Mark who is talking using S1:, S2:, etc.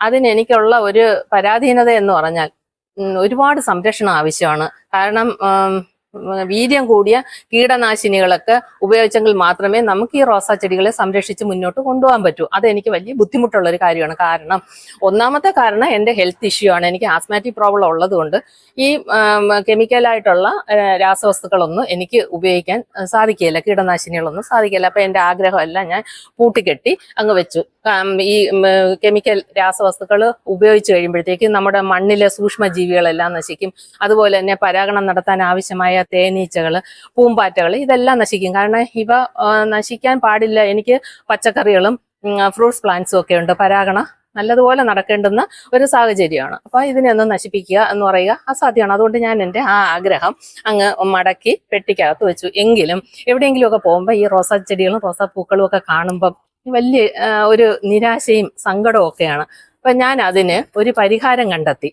S1: അതിന് എനിക്കുള്ള ഒരു പരാധീനത എന്ന് പറഞ്ഞാൽ ഒരുപാട് സംരക്ഷണം ആവശ്യമാണ്. കാരണം വീര്യം കൂടിയ കീടനാശിനികളൊക്കെ ഉപയോഗിച്ചെങ്കിൽ മാത്രമേ നമുക്ക് ഈ റോസാ ചെടികളെ സംരക്ഷിച്ച് മുന്നോട്ട് കൊണ്ടുപോകാൻ പറ്റൂ. അതെനിക്ക് വലിയ ബുദ്ധിമുട്ടുള്ള ഒരു കാര്യമാണ്. കാരണം ഒന്നാമത്തെ കാരണം എന്റെ ഹെൽത്ത് ഇഷ്യൂ ആണ്. എനിക്ക് ആസ്മാറ്റിക് പ്രോബ്ലം ഉള്ളതുകൊണ്ട് ഈ കെമിക്കലായിട്ടുള്ള രാസവസ്തുക്കളൊന്നും എനിക്ക് ഉപയോഗിക്കാൻ സാധിക്കില്ല കീടനാശിനികളൊന്നും സാധിക്കില്ല അപ്പം എന്റെ ആഗ്രഹമെല്ലാം ഞാൻ പൂട്ടിക്കെട്ടി അങ്ങ് വെച്ചു. ഈ കെമിക്കൽ രാസവസ്തുക്കൾ ഉപയോഗിച്ച് കഴിയുമ്പോഴത്തേക്ക് നമ്മുടെ മണ്ണിലെ സൂക്ഷ്മജീവികളെല്ലാം നശിക്കും. അതുപോലെ തന്നെ പരാഗണം നടത്താൻ ആവശ്യമായ തേനീച്ചകൾ പൂമ്പാറ്റകൾ ഇതെല്ലാം നശിക്കും. കാരണം ഇവ നശിക്കാൻ പാടില്ല. എനിക്ക് പച്ചക്കറികളും ഫ്രൂട്ട്സ് പ്ലാന്റ്സും ഒക്കെ ഉണ്ട്. പരാഗണ നല്ലതുപോലെ നടക്കേണ്ടുന്ന ഒരു സാഹചര്യമാണ്. അപ്പൊ ഇതിനെയൊന്നും നശിപ്പിക്കുക എന്ന് പറയുക അസാധ്യമാണ്. അതുകൊണ്ട് ഞാൻ എന്റെ ആ ആഗ്രഹം അങ്ങ് മടക്കി പെട്ടിക്കകത്ത് വെച്ചു. എങ്കിലും എവിടെയെങ്കിലുമൊക്കെ പോകുമ്പോൾ ഈ റോസാ ചെടികളും റോസാ പൂക്കളും ഒക്കെ കാണുമ്പം വലിയ ഒരു നിരാശയും സങ്കടവും ഒക്കെയാണ്. അപ്പൊ ഞാൻ അതിന് ഒരു പരിഹാരം കണ്ടെത്തി.